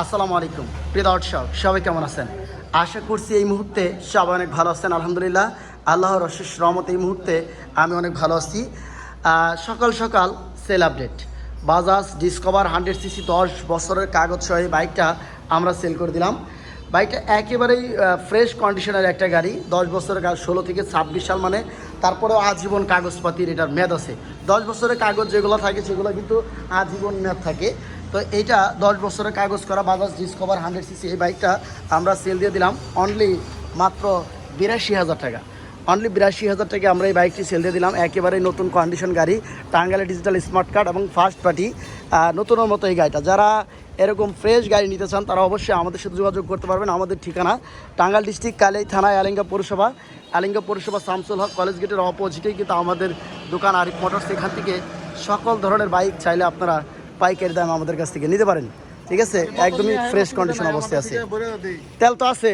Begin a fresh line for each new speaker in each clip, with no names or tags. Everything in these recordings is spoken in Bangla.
আসসালামু আলাইকুম। প্রিয় দর্শক, সবাই কেমন আছেন? আশা করছি এই মুহূর্তে সবাই অনেক ভালো আছেন, আলহামদুলিল্লাহ। আল্লাহর অশেষ রহমত এই মুহূর্তে আমি অনেক ভালো আছি। সকাল সকাল sale update. Bajaj Discover hundred CC দশ বছরের কাগজ সহ এই বাইকটা আমরা সেল করে দিলাম। বাইকটা একেবারেই ফ্রেশ কন্ডিশনের একটা গাড়ি, দশ বছরের কাজ ষোলো থেকে ছাব্বিশ সাল মানে। তারপরেও আজীবন কাগজপাতির এটার মেয়াদ আছে। দশ বছরের কাগজ যেগুলো থাকে, সেগুলো কিন্তু আজীবন মেয়াদ থাকে। তো এইটা দশ বছরের কাগজ করা বাজাজ ডিসকভার হান্ড্রেড সিসি এই বাইকটা আমরা সেল দিয়ে দিলাম অনলি মাত্র বিরাশি হাজার টাকা। অনলি বিরাশি হাজার টাকা আমরা এই বাইকটি সেল দিয়ে দিলাম। একেবারেই নতুন কন্ডিশন গাড়ি টাঙ্গালে ডিজিটাল স্মার্ট কার্ড এবং ফার্স্ট পার্টি নতুনের মতো এই গাড়িটা। যারা এরকম ফ্রেশ গাড়ি নিতে চান, তারা অবশ্যই আমাদের সাথে যোগাযোগ করতে পারবেন। আমাদের ঠিকানা টাঙ্গাল ডিস্ট্রিক্ট কালাই থানায় আলিঙ্গা পৌরসভা। আলিঙ্গা পৌরসভা শামসুল হক কলেজ গেটের অপোজিটেই কিন্তু আমাদের দোকান আরিফ মোটরস এখান থেকে সকল ধরনের বাইক চাইলে আপনারা পাইকারি দাম আমাদের কাছ থেকে নিতে পারেন। ঠিক আছে? একদমই ফ্রেশ কন্ডিশন অবস্থায় আছে। তেল তো আছে।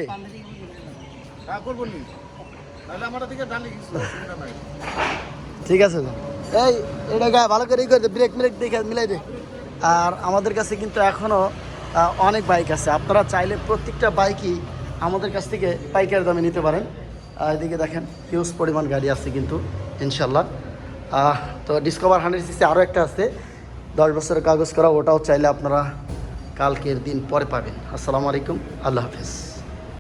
ঠিক আছে। এই, এটা গা, ভালো করে করে দে ব্রেক ব্রেক দেখে মিলাই দে। আর আমাদের কাছে কিন্তু এখনও অনেক বাইক আছে। আপনারা চাইলে প্রত্যেকটা বাইকই আমাদের কাছ থেকে পাইকারি দামে নিতে পারেন। এদিকে দেখেন হিউজ পরিমাণ গাড়ি আছে কিন্তু, ইনশাল্লাহ। তো ডিসকভার হান্ড্রেড সিসি আরও একটা আছে। দশ বছরের কাগজ করা, ওটাও চাইলে আপনারা কালকের দিন পরে পাবেন। আসসালামু আলাইকুম, আল্লাহ হাফেজ।